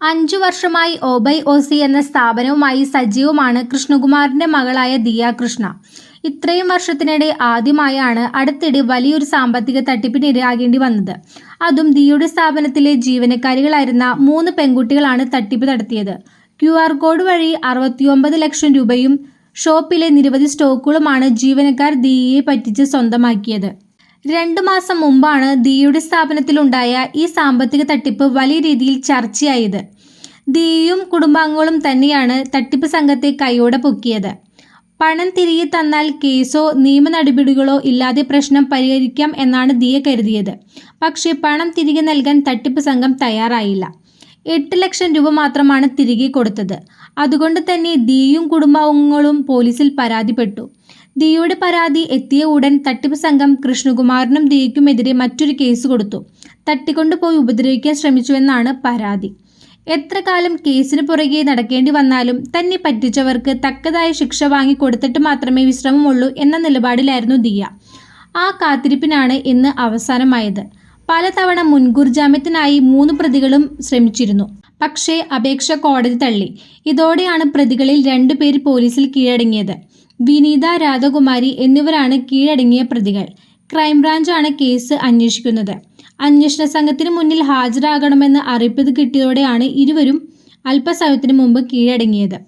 അഞ്ചു വർഷമായി ഒബൈ ഒസി എന്ന സ്ഥാപനവുമായി സജീവമാണ് കൃഷ്ണകുമാറിന്റെ മകളായ ദിയ കൃഷ്ണ. ഇത്രയും വർഷത്തിനിടെ ആദ്യമായാണ് അടുത്തിടെ വലിയൊരു സാമ്പത്തിക തട്ടിപ്പിനിരയാകേണ്ടി വന്നത്. അതും ദിയുടെ സ്ഥാപനത്തിലെ ജീവനക്കാരികളായിരുന്ന മൂന്ന് പെൺകുട്ടികളാണ് തട്ടിപ്പ് നടത്തിയത്. ക്യു ആർ കോഡ് വഴി അറുപത്തിയൊമ്പത് ലക്ഷം രൂപയും ഷോപ്പിലെ നിരവധി സ്റ്റോക്കുകളുമാണ് ജീവനക്കാർ ദിയയെ പറ്റിച്ച് സ്വന്തമാക്കിയത്. രണ്ടു മാസം മുമ്പാണ് ദിയുടെ സ്ഥാപനത്തിലുണ്ടായ ഈ സാമ്പത്തിക തട്ടിപ്പ് വലിയ രീതിയിൽ ചർച്ചയായത്. ദിയും കുടുംബാംഗങ്ങളും തന്നെയാണ് തട്ടിപ്പ് സംഘത്തെ കൈയോടെ പൊക്കിയത്. പണം തിരികെ തന്നാൽ കേസോ നിയമ നടപടികളോ ഇല്ലാതെ പ്രശ്നം പരിഹരിക്കാം എന്നാണ് ദിയ കരുതിയത്. പക്ഷേ പണം തിരികെ നൽകാൻ തട്ടിപ്പ് സംഘം തയ്യാറായില്ല. എട്ട് ലക്ഷം രൂപ മാത്രമാണ് തിരികെ കൊടുത്തത്. അതുകൊണ്ട് തന്നെ ദിയും കുടുംബാംഗങ്ങളും പോലീസിൽ പരാതിപ്പെട്ടു. ദിയുടെ പരാതി എത്തിയ ഉടൻ തട്ടിപ്പ് സംഘം കൃഷ്ണകുമാറിനും ദിയയ്ക്കുമെതിരെ മറ്റൊരു കേസ് കൊടുത്തു. തട്ടിക്കൊണ്ടുപോയി ഉപദ്രവിക്കാൻ ശ്രമിച്ചുവെന്നാണ് പരാതി. എത്ര കാലം കേസിന് പുറകെ നടക്കേണ്ടി വന്നാലും തന്നെ പറ്റിച്ചവർക്ക് തക്കതായ ശിക്ഷ വാങ്ങിക്കൊടുത്തിട്ട് മാത്രമേ വിശ്രമമുള്ളൂ എന്ന നിലപാടിലായിരുന്നു ദിയ. ആ കാത്തിരിപ്പിനാണ് ഇന്ന് അവസാനമായത്. പലതവണ മുൻകൂർ ജാമ്യത്തിനായി മൂന്ന് പ്രതികളും ശ്രമിച്ചിരുന്നു. പക്ഷേ അപേക്ഷ കോടതി തള്ളി. ഇതോടെയാണ് പ്രതികളിൽ രണ്ടുപേര് പോലീസിൽ കീഴടങ്ങിയത്. വിനീത രാധകുമാരി എന്നിവരാണ് കീഴടങ്ങിയ പ്രതികൾ. ക്രൈംബ്രാഞ്ചാണ് കേസ് അന്വേഷിക്കുന്നത്. അന്വേഷണ സംഘത്തിന് മുന്നിൽ ഹാജരാകണമെന്ന് അറിയിപ്പ് കിട്ടിയതോടെയാണ് ഇരുവരും അല്പസമയത്തിന് മുമ്പ് കീഴടങ്ങിയത്.